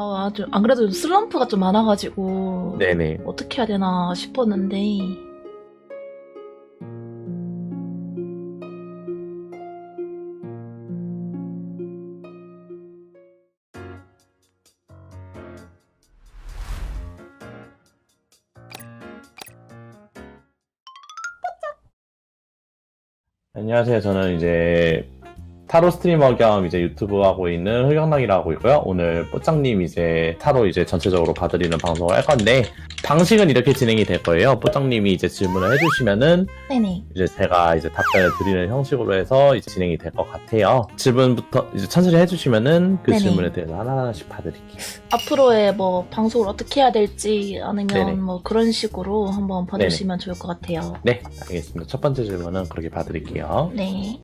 아, 아주, 안 그래도 요즘 슬럼프가 좀 많아가지고. 네네. 어떻게 해야 되나 싶었는데. 안녕하세요. 저는 이제 타로 스트리머 겸 이제 유튜브 하고 있는 흑영락이라고 하고 있고요. 오늘 뽀짱님 이제 타로 이제 전체적으로 봐드리는 방송을 할 건데 방식은 이렇게 진행이 될 거예요. 뽀짱님이 이제 질문을 해주시면은 네네. 이제 제가 이제 답변을 드리는 형식으로 해서 이제 진행이 될 것 같아요. 질문부터 이제 천천히 해주시면은 그 네네. 질문에 대해서 하나하나씩 봐드릴게요. 앞으로의 뭐, 방송을 어떻게 해야 될지, 아니면 네네. 뭐, 그런 식으로 한번 봐주시면 좋을 것 같아요. 네, 알겠습니다. 첫 번째 질문은 그렇게 봐드릴게요. 네.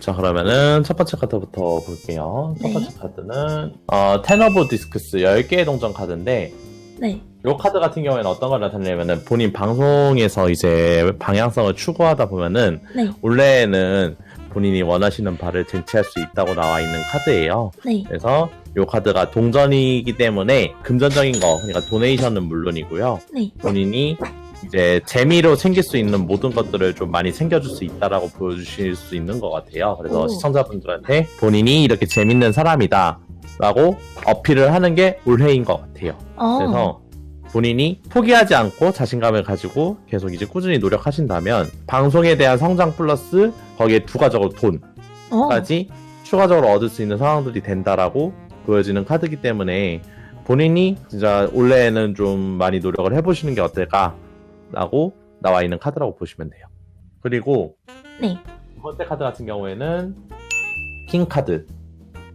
자 그러면은 첫 번째 카드부터 볼게요. 첫 네. 번째 카드는 어, 텐 오브 디스크스 10개의 동전 카드인데 네. 이 카드 같은 경우에는 어떤 걸 나타내냐면은 본인 방송에서 이제 방향성을 추구하다 보면은 네. 원래는 본인이 원하시는 바를 쟁취할 수 있다고 나와 있는 카드예요. 네. 그래서 이 카드가 동전이기 때문에 금전적인 거, 그러니까 도네이션은 물론이고요. 네. 본인이 이제 재미로 챙길 수 있는 모든 것들을 좀 많이 챙겨줄 수 있다라고 보여주실 수 있는 것 같아요. 그래서 오. 시청자분들한테 본인이 이렇게 재밌는 사람이다. 라고 어필을 하는 게 올해인 것 같아요. 어. 그래서 본인이 포기하지 않고 자신감을 가지고 계속 이제 꾸준히 노력하신다면 방송에 대한 성장 플러스 거기에 부가적으로 돈까지 어. 추가적으로 얻을 수 있는 상황들이 된다라고 보여지는 카드이기 때문에 본인이 진짜 올해에는 좀 많이 노력을 해보시는 게 어떨까 라고 나와 있는 카드라고 보시면 돼요. 그리고 네. 두 번째 카드 같은 경우에는 킹 카드.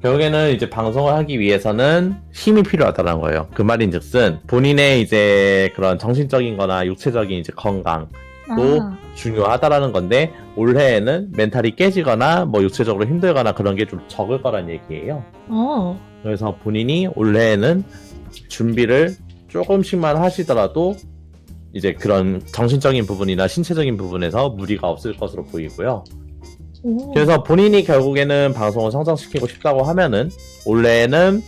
결국에는 이제 방송을 하기 위해서는 힘이 필요하다는 거예요. 그 말인즉슨 본인의 이제 그런 정신적인 거나 육체적인 이제 건강 또 아. 중요하다라는 건데 올해에는 멘탈이 깨지거나 뭐 육체적으로 힘들거나 그런 게 좀 적을 거란 얘기예요. 어. 그래서 본인이 올해에는 준비를 조금씩만 하시더라도 이제 그런 정신적인 부분이나 신체적인 부분에서 무리가 없을 것으로 보이고요. 오. 그래서 본인이 결국에는 방송을 성장시키고 싶다고 하면은 올해는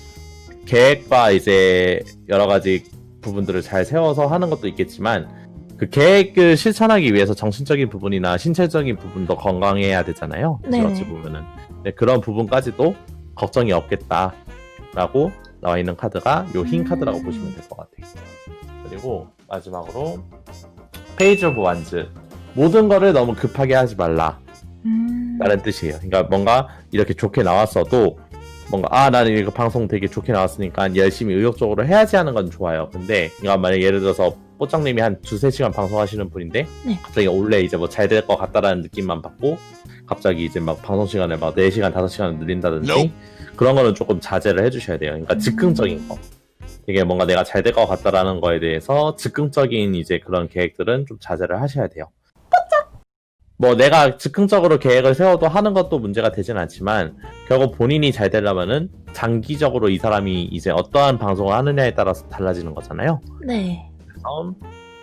계획과 이제 여러 가지 부분들을 잘 세워서 하는 것도 있겠지만 그 계획을 실천하기 위해서 정신적인 부분이나 신체적인 부분도 건강해야 되잖아요. 어찌 보면은 네, 그런 부분까지도 걱정이 없겠다라고 나와 있는 카드가 요흰 음. 카드라고 보시면 될 것 같아요. 그리고 마지막으로 페이지 오브 완즈 모든 거를 너무 급하게 하지 말라. 음. 라는 뜻이에요. 그러니까 뭔가 이렇게 좋게 나왔어도 뭔가 아 나는 이거 방송 되게 좋게 나왔으니까 열심히 의욕적으로 해야지 하는 건 좋아요. 근데 그러니까 만약 예를 들어서 뽀짱님이 한 두세 시간 방송하시는 분인데 네. 갑자기 원래 이제 뭐 잘 될 것 같다라는 느낌만 받고 갑자기 이제 막 방송 시간을 막 4시간, 5시간 늘린다든지 그런 거는 조금 자제를 해주셔야 돼요. 그러니까 음. 즉흥적인 거. 이게 뭔가 내가 잘 될 것 같다라는 거에 대해서 즉흥적인 이제 그런 계획들은 좀 자제를 하셔야 돼요. 뭐 내가 즉흥적으로 계획을 세워도 하는 것도 문제가 되진 않지만 결국 본인이 잘 되려면은 장기적으로 이 사람이 이제 어떠한 방송을 하느냐에 따라서 달라지는 거잖아요. 네. 그래서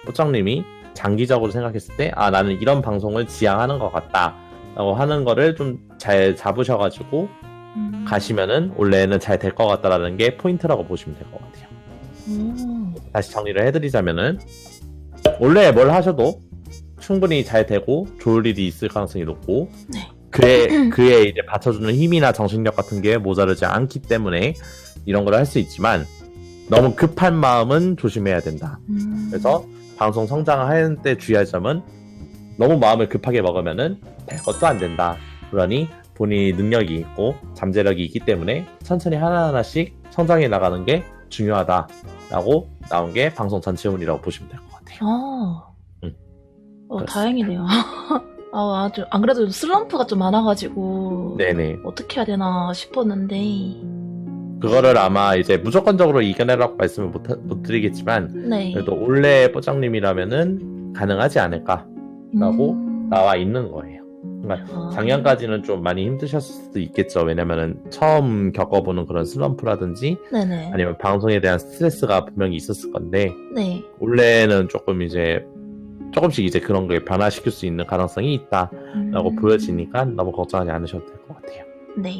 포장님이 장기적으로 생각했을 때 아 나는 이런 방송을 지향하는 것 같다라고 하는 거를 좀 잘 잡으셔가지고 음. 가시면은 원래는 잘 될 것 같다라는 게 포인트라고 보시면 될 것 같아요. 오. 다시 정리를 해드리자면은 원래 뭘 하셔도 충분히 잘 되고 좋을 일이 있을 가능성이 높고 네. 그에 그에 이제 받쳐주는 힘이나 정신력 같은 게 모자르지 않기 때문에 이런 걸 할 수 있지만 너무 급한 마음은 조심해야 된다. 음. 그래서 방송 성장하는 때 주의할 점은 너무 마음을 급하게 먹으면은 될 것도 안 된다. 그러니 본인이 능력이 있고 잠재력이 있기 때문에 천천히 하나하나씩 성장해 나가는 게 중요하다라고 나온 게 방송 전체 운이라고 보시면 될 것 같아요. 아. 응. 어. 다행이네요. 아, 아주, 안 그래도 슬럼프가 좀 많아가지고. 네네. 어떻게 해야 되나 싶었는데. 그거를 아마 이제 무조건적으로 이겨내라고 말씀을 못, 하- 못 드리겠지만 네. 그래도 올해 뽀장님이라면은 가능하지 않을까라고 음. 나와 있는 거예요. 그러니까 아. 작년까지는 좀 많이 힘드셨을 수도 있겠죠. 왜냐면은 처음 겪어보는 그런 슬럼프라든지 네네. 아니면 방송에 대한 스트레스가 분명히 있었을 건데 네. 올해는 조금 이제 조금씩 이제 그런 걸 변화시킬 수 있는 가능성이 있다라고 음. 보여지니까 너무 걱정하지 않으셔도 될 것 같아요. 네.